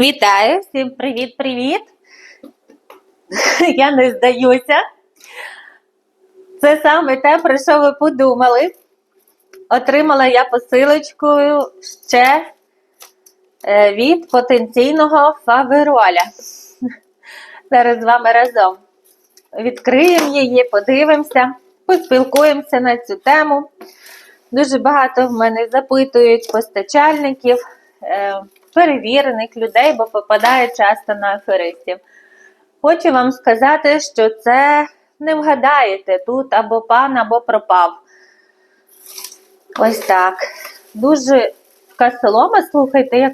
Вітаю, всім привіт-привіт! Я не здаюся. Це саме те, про що ви подумали. Отримала я посилочку ще е, від потенційного фавероля. Зараз з вами разом відкриємо її, подивимося, поспілкуємося на цю тему. Дуже багато в мене запитують постачальників, е, перевірених людей, бо попадає часто на аферистів. Хочу вам сказати, що це не вгадаєте тут або пан, або пропав. Ось так. Дуже така солома, слухайте, як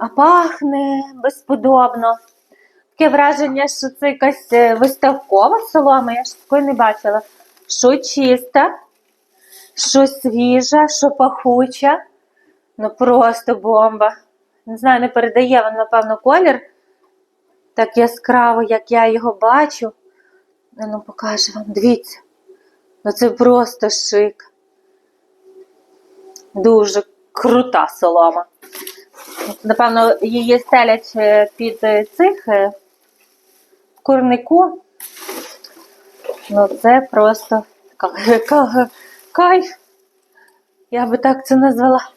а пахне безподобно. Таке враження, що це якась е, виставкова солома, я ж такої не бачила. Що чиста, що свіжа, що пахуча. Ну просто бомба. Не знаю, не передає вам, напевно, колір так яскраво, як я його бачу. Ну, ну покажу вам, дивіться. Ну це просто шик. Дуже крута солома. Напевно, її стелять е, під е, цих е, курнику. Ну, це просто ка- ка- кайф. Я би так це назвала.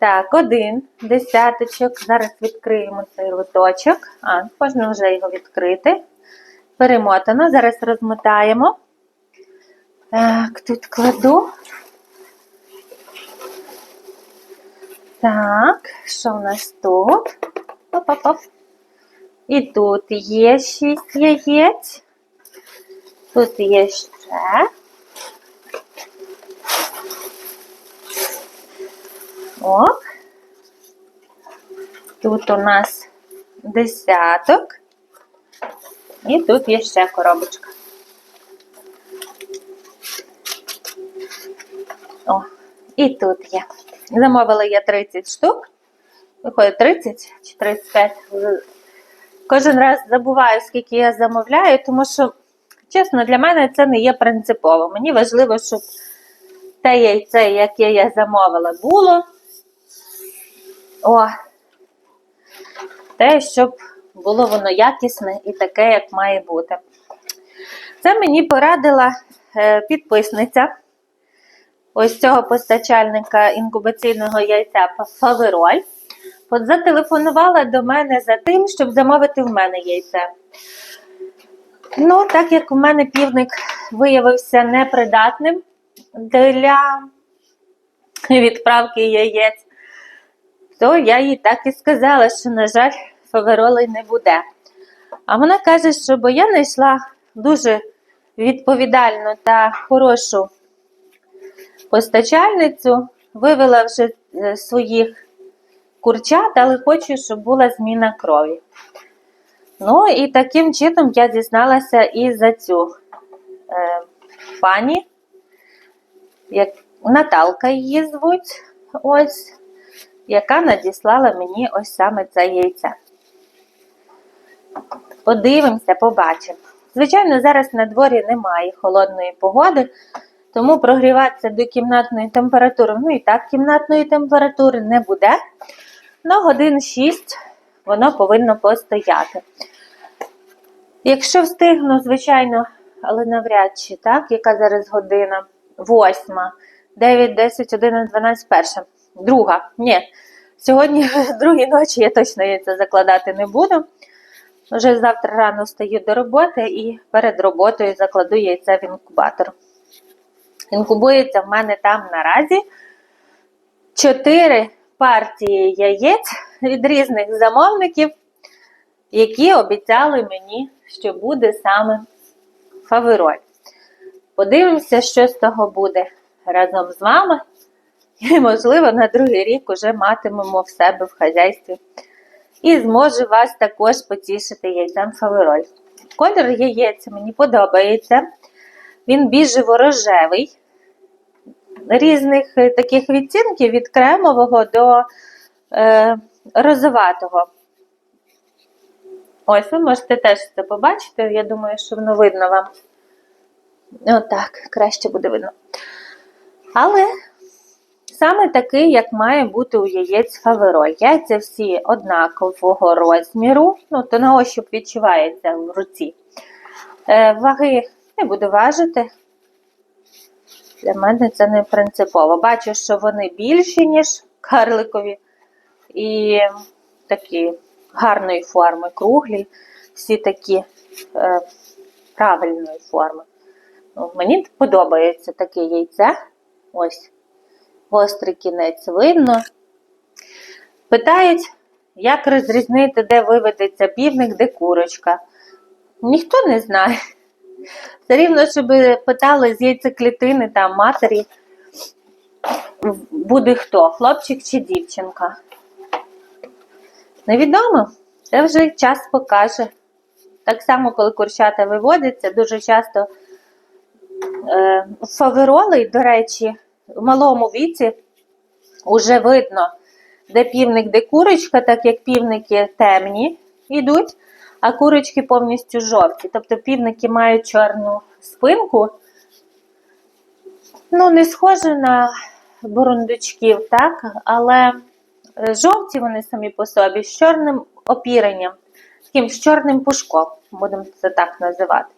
Так, один десяточок. Зараз відкриємо цей лоточок. А, можна вже його відкрити. Перемотано. Зараз розмотаємо. Так, тут кладу. Так, що в нас тут? Оп-оп-оп. І тут є шість яєць. Тут є ще. Оп. Тут у нас десяток. І тут є ще коробочка. О, і тут є. Замовила я 30 штук. Виходить 30 чи 35. Кожен раз забуваю, скільки я замовляю, тому що, чесно, для мене це не є принципово. Мені важливо, щоб те яйце, яке я замовила, було. О, те, щоб було воно якісне і таке, як має бути. Це мені порадила е, підписниця ось цього постачальника інкубаційного яйця Фавероль. Зателефонувала до мене за тим, щоб замовити в мене яйце. Ну, так як в мене півник виявився непридатним для відправки яєць, то я їй так і сказала, що, на жаль, фаверолей не буде. А вона каже, що бо я знайшла дуже відповідальну та хорошу постачальницю, вивела вже е, своїх курчат, але хочу, щоб була зміна крові. Ну, і таким чином я дізналася і за цю е, пані, як Наталка її звуть, ось, яка надіслала мені ось саме це яйце. Подивимося, побачимо. Звичайно, зараз на дворі немає холодної погоди, тому прогріватися до кімнатної температури, ну і так кімнатної температури не буде. На годин 6 воно повинно постояти. Якщо встигну, звичайно, але навряд чи, так, яка зараз година? Восьма, 9, 10, 11, 12, перша. Друга. Ні. Сьогодні, другій ночі, я точно яйця закладати не буду. Вже завтра рано встаю до роботи і перед роботою закладу яйця в інкубатор. Інкубується в мене там наразі 4 партії яєць від різних замовників, які обіцяли мені, що буде саме фавероль. Подивимося, що з того буде разом з вами. І, можливо, на другий рік уже матимемо в себе в хазяйстві. І зможу вас також потішити яйцем фавероль. Колір яєць мені подобається. Він біжево-рожевий. Різних е, таких відцінків від кремового до е, розоватого. Ось, ви можете теж це побачити. Я думаю, що воно видно вам. Отак, краще буде видно. Але саме такий, як має бути у яєць фавероль. Яйця всі однакового розміру, ну, то на ощуп відчувається в руці. Е, ваги не буду важити. Для мене це не принципово. Бачу, що вони більші, ніж карликові, і такі гарної форми, круглі, всі такі е, правильної форми. Ну, мені подобається таке яйце. Ось, гострий кінець видно. Питають, як розрізнити, де виведеться півник, де курочка. Ніхто не знає. Все рівно, щоб питали з яйцеклітини там матері, буде хто, хлопчик чи дівчинка. Невідомо, це вже час покаже. Так само, коли курчата виводяться, дуже часто е, фавероли, до речі, в малому віці вже видно, де півник, де курочка, так як півники темні йдуть, а курочки повністю жовті. Тобто півники мають чорну спинку. Ну, не схоже на бурундучків, так? Але е, жовті вони самі по собі з чорним опіренням, таким з чорним пушком, будемо це так називати.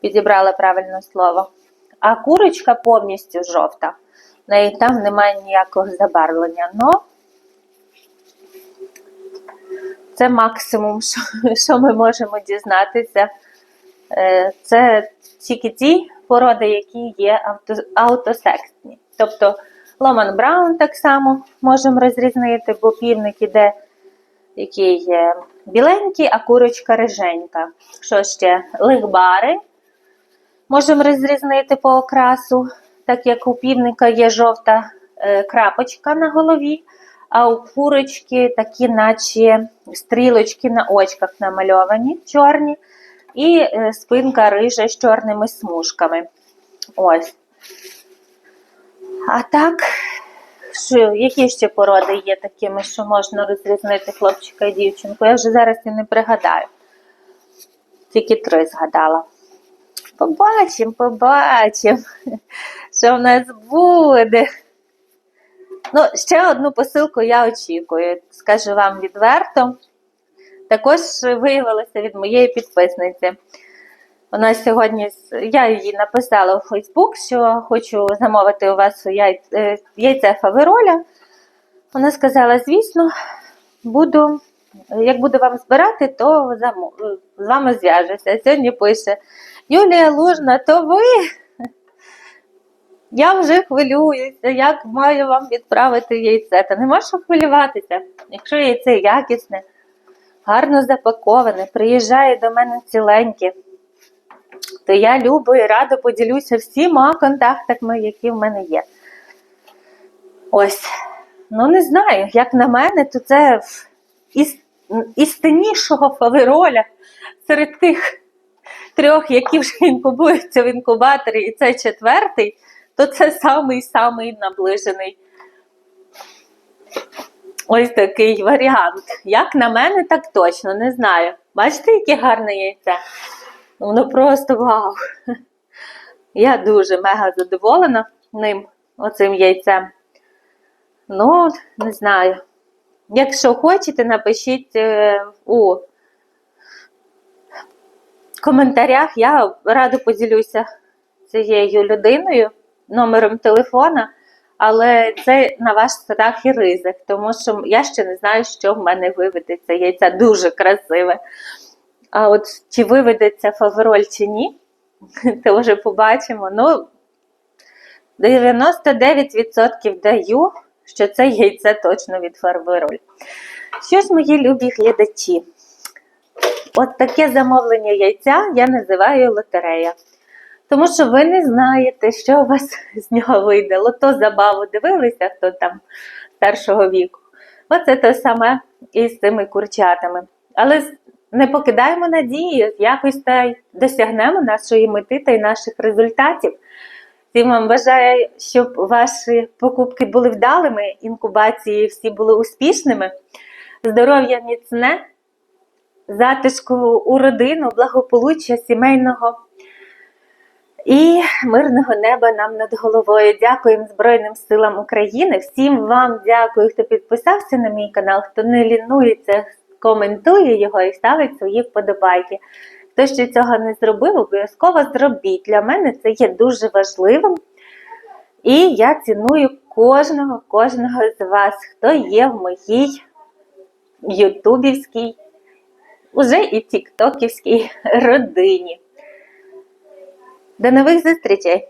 Підібрала правильне слово. А курочка повністю жовта. Неї там немає ніякого забарвлення. Но це максимум, що, що ми можемо дізнатися. Е, Це тільки ті породи, які є авто, аутосексні. Тобто Ломан Браун так само можемо розрізнити, бо півник іде який є біленький, а курочка риженька. Що ще? Лихбари можемо розрізнити по окрасу, так як у півника є жовта е, крапочка на голові, а у курочки такі, наче стрілочки на очках намальовані, чорні, і е, спинка рижа з чорними смужками. Ось. А так, що, які ще породи є такими, що можна розрізнити хлопчика і дівчинку? Я вже зараз і не пригадаю. Тільки три згадала. Побачимо, побачимо, що в нас буде. Ну, ще одну посилку я очікую, скажу вам відверто. Також виявилося від моєї підписниці. Вона сьогодні, я їй написала у Фейсбук, що хочу замовити у вас яйце, яйце фавероля. Вона сказала, звісно, буду, як буду вам збирати, то з вами зв'яжуся. Сьогодні пише Юлія Лужна, то ви. Я вже хвилююся, як маю вам відправити яйце. Та нема що хвилюватися. Якщо яйце якісне, гарно запаковане, приїжджає до мене ціленьке, то я любо і радо поділюся всіма контактами, які в мене є. Ось. Ну, не знаю, як на мене, то це іс... істиннішого фавероля серед тих трьох, які вже інкубуються в інкубаторі, і це четвертий, то це самий-самий наближений. Ось такий варіант. Як на мене, так точно, не знаю. Бачите, яке гарне яйце? Воно просто вау! Я дуже мега задоволена ним, оцим яйцем. Ну, не знаю. Якщо хочете, напишіть е, у коментарях, я радо поділюся цією людиною, номером телефона, але це на ваш страх і ризик, тому що я ще не знаю, що в мене виведеться. Яйця дуже красиве. А от чи виведеться фавероль чи ні, то вже побачимо. Ну, 99% даю, що це яйце точно від фавероль. Що ж, мої любі глядачі? От таке замовлення яйця я називаю лотерея. Тому що ви не знаєте, що у вас з нього вийде. Лото забаву дивилися, хто там старшого віку. Оце те саме і з цими курчатами. Але не покидаємо надії, якось та досягнемо нашої мети та й наших результатів. Всім вам бажаю, щоб ваші покупки були вдалими, інкубації всі були успішними, здоров'я міцне, затишку у родину, благополуччя сімейного І мирного неба нам над головою. Дякуємо Збройним силам України. Всім вам дякую, хто підписався на мій канал, хто не лінується, коментує його і ставить свої вподобайки. Хто ще цього не зробив, обов'язково зробіть. Для мене це є дуже важливим. І я ціную кожного, кожного з вас, хто є в моїй ютубівській, уже і тіктоківській родині. До нових зустрічей!